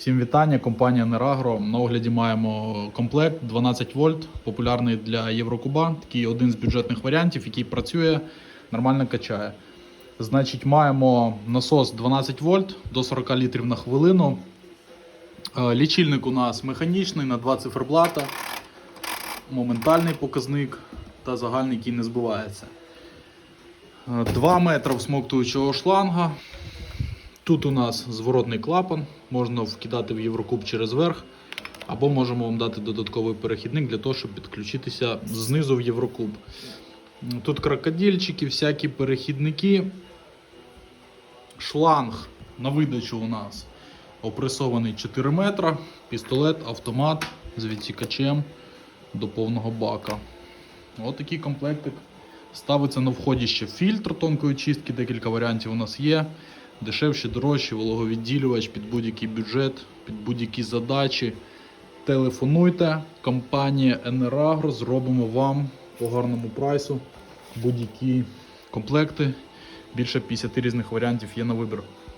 Всім вітання, компанія Нерагро. На огляді маємо комплект 12 вольт, популярний для Єврокуба. Такий один з бюджетних варіантів, який працює, нормально качає. Значить, маємо насос 12 вольт до 40 літрів на хвилину. Е, Лічильник у нас механічний на 2 циферблата, моментальний показник та загальний, який не збивається. 2 метри всмоктуючого шланга. Тут у нас зворотний клапан, можна вкидати в Єврокуб через верх, або можемо вам дати додатковий перехідник для того, щоб підключитися знизу в Єврокуб. Тут крокодильчики, всякі перехідники. Шланг на видачу у нас опресований 4 метра, пістолет, автомат з відсікачем до повного бака. Ось такий комплектик. Ставиться на вході ще фільтр тонкої чистки, декілька варіантів у нас є. Дешевші, дорожчі, вологовідділювач під будь-який бюджет, під будь-які задачі. Телефонуйте, компанія Енерагро, зробимо вам по гарному прайсу будь-які комплекти. Більше 50 різних варіантів є на вибір.